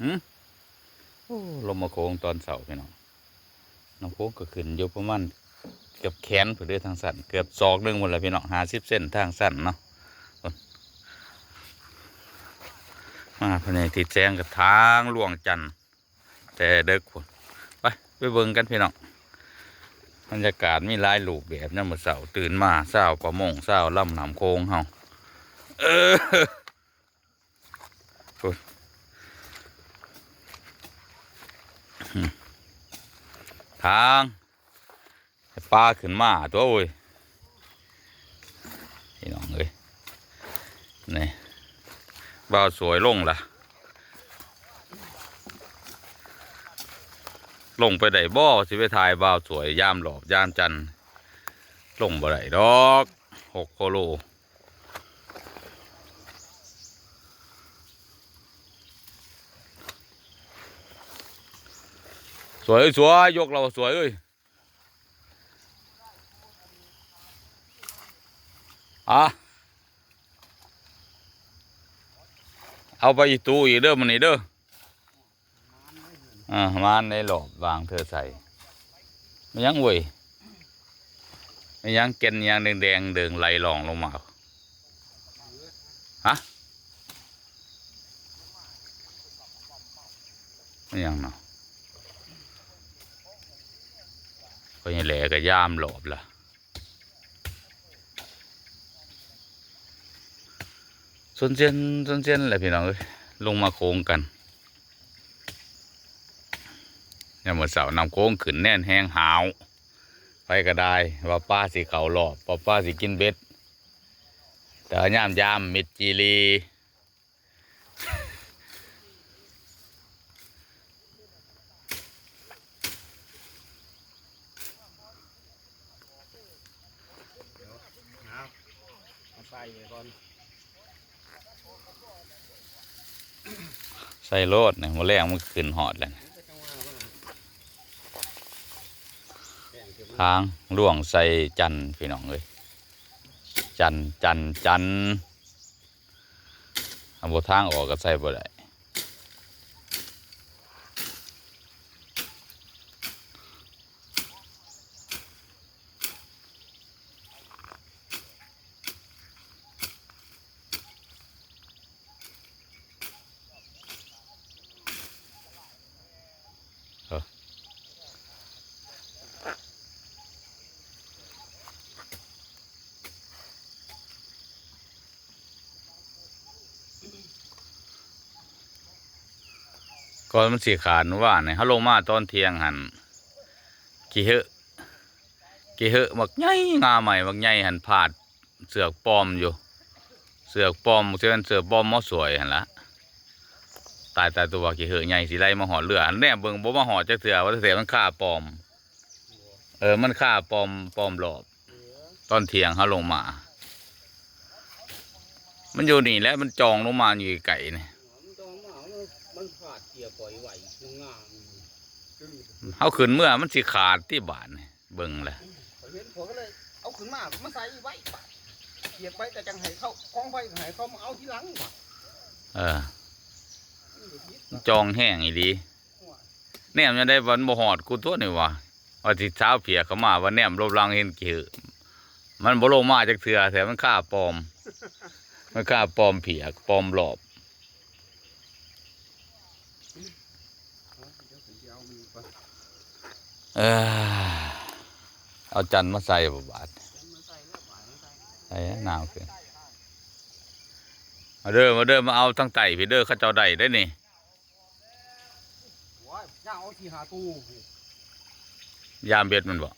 หืมโอ้ลมมาโค้งตอนเสาร์พี่น้องน้ำโค้งก็ขึ้นอยู่ประมาณเกือบแขนเพื่อเด้อทางสั้นเกือบศอกหนึงหมดแล้วพี่น้องหาสิบเส้นทางสั้นเนาะมาภายในติดแจงกับทางหลวงจันทร์แต่เด็กพุ่นไปไปเบิ่งกันพี่น้องบรรยากาศมีหลายรูปแบบนั่นเมื่อเสาร์ตื่นมาเศร้าประมงเศร้าล่ำหนำโค้งเฮาเออ ทางปลาขึ้นมาตัวโอ้ยพี่น้องเอ้ยนี่บ่าวสวยลงละลงไปได้บ่อสิไปถ่ายบ่าวสวยยามหลอบยามจันลงบ่ได้ดอกหกโคโล สวยสวยยกเราสวยเอ้ยอะเอาไปตู้อีกเด้อมันนี่เด้ออ่ามานในหลอบวางเธอใส่ไม่ยังเว้ยไม่ยังเกนยังแดงๆเดิงไหลหลองลงมาฮะไม่ยังเนาะ ก็ยังแหลก็ย่ามหลบล่ะส่วนเจนส่วนเจนแหละพี่น้องเอ้ยลงมาโค้งกันเนี่ยามมื่อเสาร์นำโค้งขึ้นแน่นแห้งหาว ไปก็ได้ว่าป้าสิเขาหลอบว่าป้าสิกินเบ็ดแต่ย่ามยามมิดจีรี เอาใส่ไว้ ก่อนใส่โลดเนี่ยมาแรงมันขึ้นหอดแล้วทางล่วงใส่จันพี่น้องเลยจันจันจันทร์เอาบทางออกก็ใส่บ่ได้ ก่อนมันสีขาดว่าเนี่ยเขาลงมาตอนเที่ยงหันกี่เหอะกี่เหอะบักใหญ่งาใหม่บักใหญ่หันผาดเสือกปลอมอยู่ เสือกปลอมเสือกเสือกปลอมมอสวยหันละตายตายตัวกี่เหอะใหญ่สีไล่มาหอดเรืออันแน่เบิ่งบ่มาหอดจักเสือว่าเสือมันฆ่าปลอม เออมันฆ่าปลอมปลอมหลอบตอนเที่ยงเขาลงมา มันอยู่นี่แล้วมันจองลงมาอยู่ไก่นี่มันต้องมาเอามันขาดเกี่ยวปล่อยไหวคืองามเขาขึ้นเมื่อมันสิขาดที่บาทนี่เบิ่งแหละเขาเห็นผมก็เลยเอาขึ้นมามาใส่ไว้เกียบไปแต่จังให้เขาคล้องไปให้เขามาเอาทีหลังว่ะเออจองแห้งอีดีแนมยังได้วันบ่หอดกูตัวนี่วะว่าที่เช้าเพียเขามาว่าแนมรบลังเห็นกี่มันบ่ลงมาจากเถื่อแต่มันฆ่าปลอม มันฆ่าปลอมเพียกปลอมหลอบ เออเอาจันทร์มาใส่บ่บาทใส่ให้หนาวขึ้นมาเด้อมาเด้อมาเอาทั้งไต่พี่เด้อเข้าเจ้าได้ได้นี่ว้ายย่างเอาที่หาตู้ยามเบ็ดมันบ่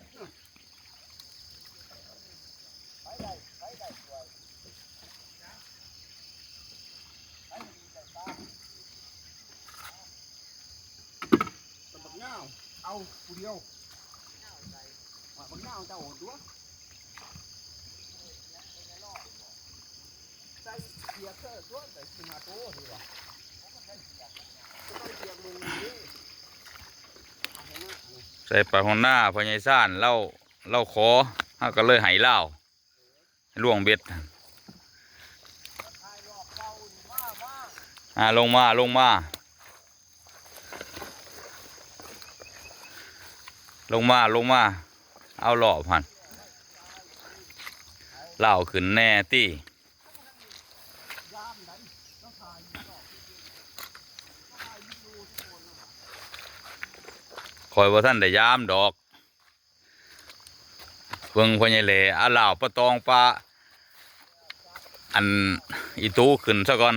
แต่บักเงา เอาผู้เดียวว่าบักเงาเจ้าตัวใส่เกียร์เตอร์ตัวใส่ที่หาตู้ดีกว่าใส่เกียร์มึงนี่เอาให้มานี่ใส่ปลาหอนหน้าพอใหญ่ซ่านเล่าเล่าขอเฮาก็เลยไหเล่าล่วงเบ็ดอ่าลงมาลงมา ลงมาลงมา เอาหล่อบหันเหล่าขึ้นแน่ตี้คอยว่าท่านได้ยามดอกเบิ่งพญ่แหล่อาเหล่าปะตองปลาอันอีตู้ขึ้นซะก่อน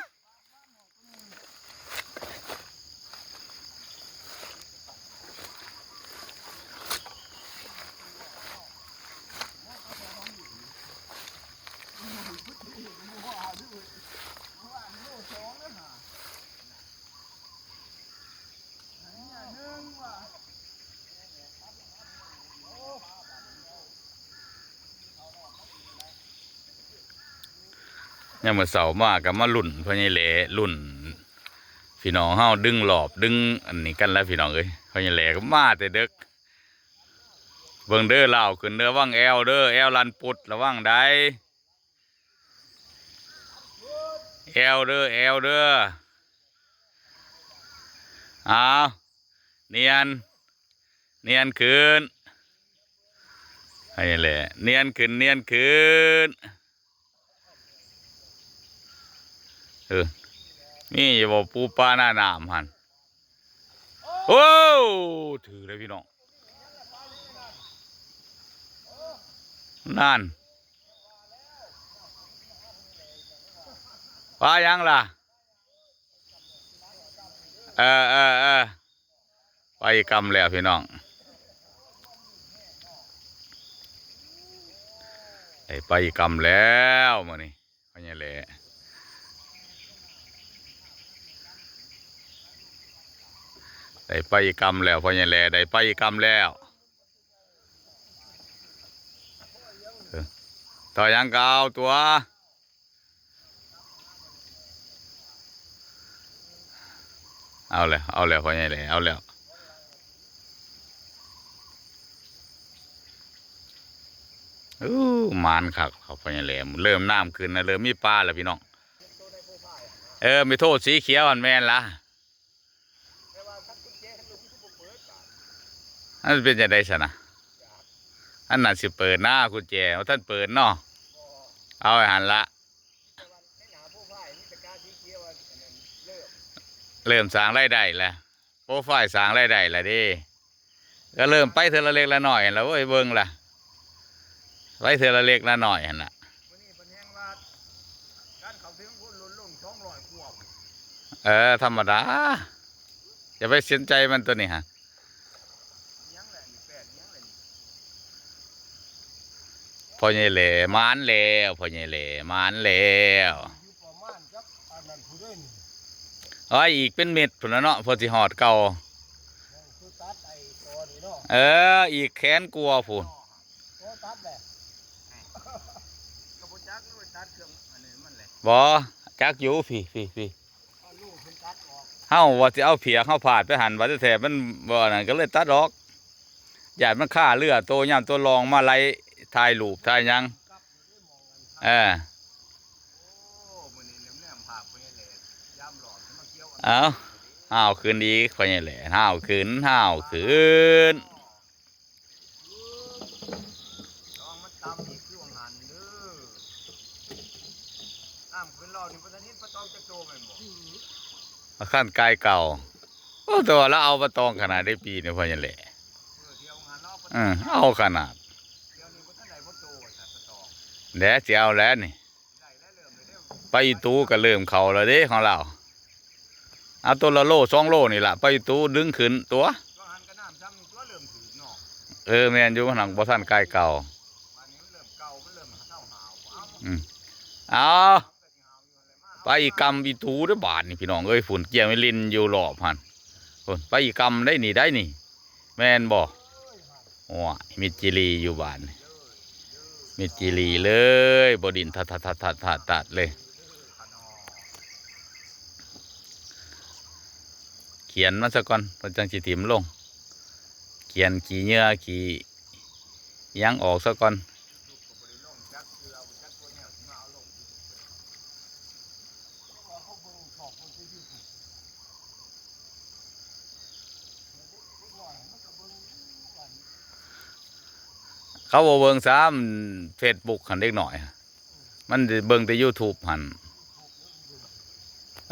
ยังมือเสาร์มากับมาลุ่นพญ่แหล่ลุ่นพี่น้องเฮาดึงหลอบดึงอันนี้กันแล้วพี่น้องเอ้ยพญ่แหล่ก็มาแต่เด็กเบิ่งเด้อเหล่าขึ้นเด้อว่างแอวเด้อแอวลันปุดระวังได้แอวเด้อแอวเด้อเอาเนียน เนียนขึ้นให้แหละเนียนขึ้นเนียนขึ้น เออนี่อย่าบอกปูปลาหน้าหนามหันโอ้ถือเลยพี่น้องนั่นปลายังล่ะเออเออเออไปกำแล้วพี่น้องไอ้ไปกำแล้วมื้อนี้พญาแหล่ ได้ไปกำแล้วพญาแหล่ได้ไปกำแล้วต่อยังเกเอาตัวเอาแล้วเอาแล้วพอใหญ่เลเอาแล้วอู้มานคักเขาพอใหญ่เลเริ่มน้ำขึ้นนะเริ่มมีปลาแล้วพี่น้องเออไม่โทษสีเขียวอันแม่นละ แต่ว่าคัดกุญแจให้ลูกที่ผมเปิดก่อน อันเป็นจะได้สนะอันนั้นสิเปิดหน้ากุญแจว่าท่านเปิดเนาะเอาไอ้หันละแต่ว่าหารล์มีแต่การสีเริ่มสางรายได้แล้วโปรไฟล์สางรายได้แล้วดิก็เริ่มไปเทอละเล็กละหน่อยแล้วเว้ยเบิ่งล่ะไปเทอละเล็กละหน่อยนละเป็นนลุ่นลุ่นช่ออยขวบเออธรรมดาอย่าไปสนใจมันตัวนี้ฮะ ยังแหละนี่แปดยังแหละนี่ พ่อใหญ่เหล่มานแล้วพ่อใหญ่เหล่มานแล้วอยู่ประมาณจักอันนั้นผู้เอ้ยอีกเป็นเม็ดพุ่นแล้วเนาะพอสิหอดเก่าเออ อีกแขนกลัวพุ่นตัวตัดแหละกระปุกจักอแจักอยู่พี่พี่พี่เป็นตัดออกเฮาว่าสิเอาเพียกเฮาผาดไปหันว่าแท้ๆมันบ่นั่นก็เลยตัดออกญาติมันฆ่าเรือโตย่ํตัวรองมาไล่ ถ่ายรูปถ่ายหยังเออเอาเกี่ยวอันเอาห้าวคืนอีกพ่อใหญ่เหล่ห้าวคืนห้าวคืนขั้นกายเก่าโอ้แตัวาแล้วเอาปลาตองขนาดได้ปีเนี่ยพ่อใหญ่เหล่เออเที่ยวงานเนาะอืมเอาขนาด แดดสิเอาแล้วนี่ไปตู้ก็เริ่มเขาแล้วเด้ของเราเอาตัวละโลสองโลนี่ล่ะไปตู้ดึงขึ้นตัวเออแมนอยู่หนังบ่ท่าบ้านนี้มันกามันเริ่าเอาไปกรรมอีตูเด้อบาทนี่พี่น้องเอ้ยฝุ่นเกี่ยวไม่ลินอยู่รอบหันฝุ่นไปกรรมได้นี่ได้นี่ แมนบ่โอ้มิจิรีอยู่บานนี่ มีจีรีเลยบดินทัดทัดทัดทัดทัดทัดเลย เขียนมาสักก่อนพระจังจิถิมลง เขียนขี่เหงื่อขี่ยังออกสักก่อนวสิมาเอาลง เขาบ่เบิ่งซ้ำเฟซบุ๊กหันเด็กหน่อย มันเบิ่งแต่ YouTube หัน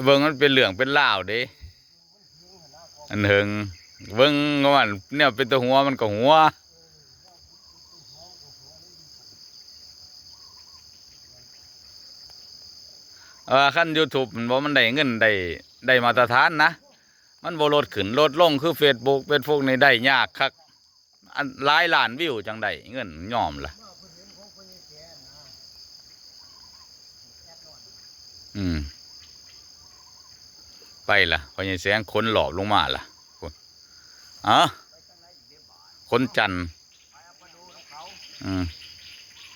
เบิ่งมันเป็นเรื่องเป็นราวเด้อันหิงเบิ่งว่าเนี่ยเป็นตัวหัวมันก็หัวเออขั้น YouTube มันบ่มันได้เงินได้ได้มาตรฐานนะ มันบ่ลดขึ้นลดลงคือ Facebook เป็นพวกในได้ยากคัก อันหลายล้านวิวจังไดเงินยอมล่ะ อืม ไปล่ะพอใหญ่แสงคนหลอบลงมาล่ะคนอ๋อคนจันทร์อืม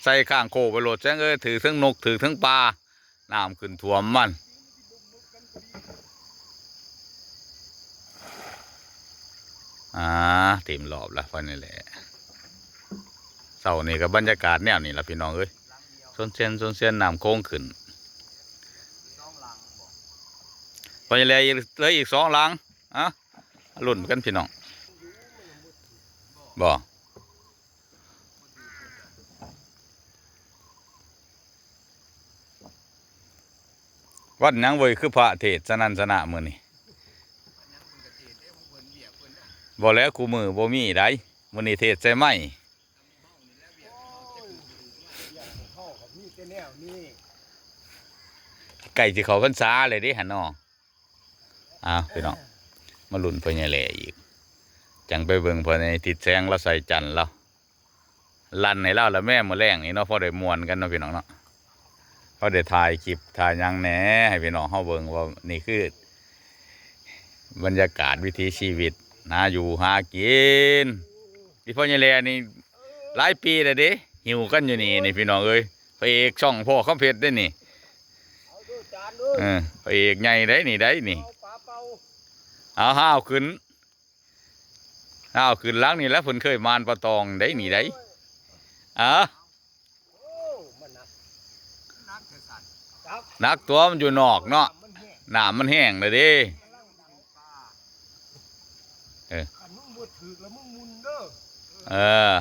ใส่ข้างโคไปโหลดแสงเอ้ยถือทั้งนกถือทั้งปลาน้ำขึ้นท่วมมัน อ่าทีมหลอบละพอนี่แหละเสาร์นี่กับบรรยากาศแนวนี่ละพี่น้องเอ้ยโซนเซียนโซนเซียนน้ำโค้งขึ้นพอนี่แหละเลยอีกสองหลังอะรุ่นกันพี่น้องบ่วัดหยังเวยคือพระเทศสนันสนะมือนี่ บ่แล้วกูมือบ่มีได้มื้อนี้เทศใส่ไหมเข้ากับนี่แต่แนวนี่ไก่สิเขาพรรษาเลยดิหันน้ออ้าวพี่น้องมาลุนเพิ่นใหญ่แหล่อีก จังไปเบิ่งเพิ่นในติดแสงแล้วใส่จันทร์แล้วลันให้เราแล้วแม่มื้อแรงนี่เนาะพอได้มวนกันเนาะพี่น้องเนาะพอได้ถ่ายคลิปถ่ายยังแหน่ให้พี่น้องเฮาเบิ่งว่านี่คือ บรรยากาศวิถีชีวิต หาอยู่หากินที่พ่อใหญ่แลนี่หลายปีแล้วเด้หิวกันอยู่นี่นี่พี่น้องเอ้ยพระเอกช่องพ่อข้าเพชรได้นี่เออพระเอกใหญ่ได้นี่ได้นี่เอาห้าวขึ้นห้าวขึ้นล้างนี่แล้วเพิ่นเคยมานปลาตองได้นี่ได้อะนักตัวมันอยู่นอกเนาะหน้ำมันแห้งเลยเด้ กำลังดังปลา เออ ขันมึงบดถือแล้วมึงมุนเด้อ เออ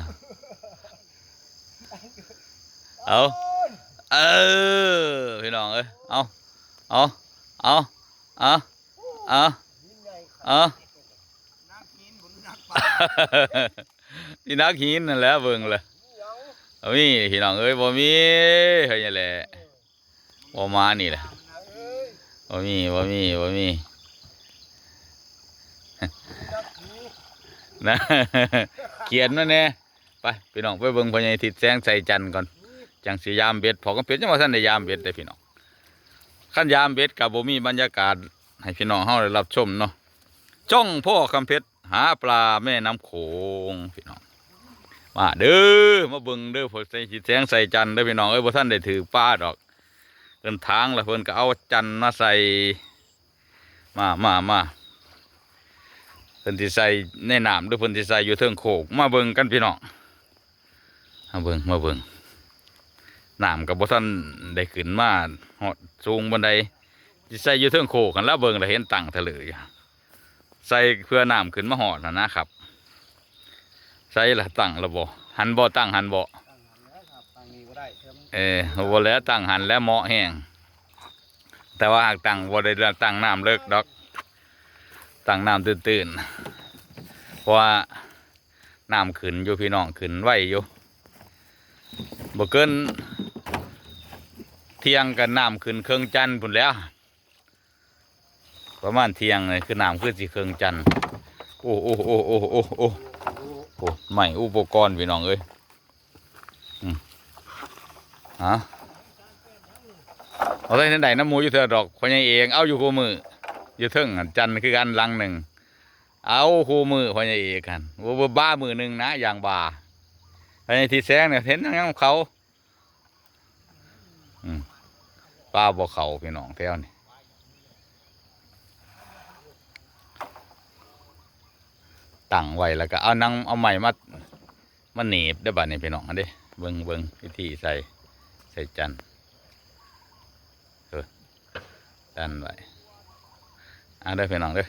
เอาเออ พี่น้องเอ้ย เอาเอาเอาเอาเอาหินใหญ่ขันเอานักหินบนนักปลานี่นักหินนั่นแหละเบิ่งเลยเหนียวบ่มีพี่น้องเอ้ยบ่มีเฮ้ยแหละบ่มานี่แหละเอ้ยบ่มีบ่มีบ่มี นักหิน นะเขียนมาแน่ไปพี่น้องไปเบิ่งพ่อใหญ่ทิศแสงใส่จันทร์ก่อนจังสิยามเบ็ดพอก็เป็ดจังว่าท่านได้ยามเบ็ดเด้พี่น้องคันยามเบ็ดก็บ่มีบรรยากาศให้พี่น้องเฮาได้รับชมเนาะจ้องพ่อคำเพชรหาปลาแม่น้ำโขงพี่น้องมาเด้อมาเบิ่งเด้อพอใส่ทิศแสงใส่จันทร์เด้อพี่น้องเอ้ยบ่ท่านได้ถือปลาดอกเดินทางล้วเพิ่นก็เอาจันทร์มาใส่มามามา เพิ่นสิใส่ในน้ำหรือเพิ่นสิใส่อยู่เทิงโขกมาเบิ่งกันพี่น้องมาเบิ่งมาเบิ่งน้ำกับบ่ทันได้ขึ้นมาฮอดสูงบันไดสิใส่อยู่เทิงโขกกันแล้วเบิ่งแล้วเห็นตั้งทะเลอยู่ใส่เพื่อน้ำขึ้นมาหอดนะนะครับ ใส่ละตั้งละบ่หันบ่ตังหันบ่ตั้งหันแล้วครับเออบ่แล้วตั้งหันแล้วเหมาะแห้งแต่ว่าหากตั้งบ่ได้ตั้งน้ำเลิกดอก ตั้งน้ำตื้นๆ เพราะว่าน้ำขึ้นอยู่พี่น้องขึ้นไหวอยู่บ่เกินเที่ยงกันน้ำขึ้นเครื่องจันทร์พุ่นแล้ว ประมาณเที่ยงเลยคือน้ำขึ้นสิเครื่องจันทร์โอ้โอ้โอ้โอ้โอ้โอ้โอ้ใหม่อุปกรณ์พี่น้องเอ้ยอืมฮะเอาได้ทันใดน้ำมูอยู่เถอดอกคนยังเองเอาอยู่คู่มือ อยู่เทิงอันจันคือกันลังหนึ่งเอาคู่มือพอใหญเอกกันว่าบ้ามือหนึ่งนะอย่างบาพอใหญที่แสงเนี่ยเห็นทั้งเขาป้าบ่เขาพี่น้องแถวนี่ตั้งไว้แล้วก็เอานังเอาใหม่มามาหนีบได้บัดนี้พี่น้องนเด้เบิ่งเบิ่งวิธีใส่ใส่จันเออดันไว้ อ่าได้อพี่น้องเด้อ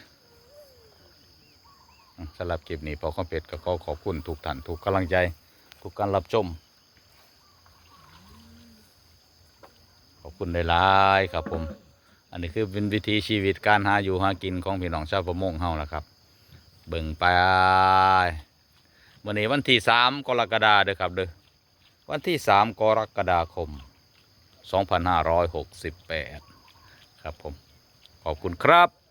สำหรับคลิปนี้พอข้อเป็ดก็ขอขอบคุณทุกท่านทุกกำลังใจทุกการรับชมขอบคุณหลายๆครับผม อันนี้คือเป็นวิถีชีวิตการหาอยู่หากินของพี่น้องชาวประมงเฮาล่ะครับ เบิ่งไปวันนี้วันที่สามกรกฎาเด้อครับเด้อวันที่สามกรกฎาคม 2568 ครับผม ขอบคุณครับ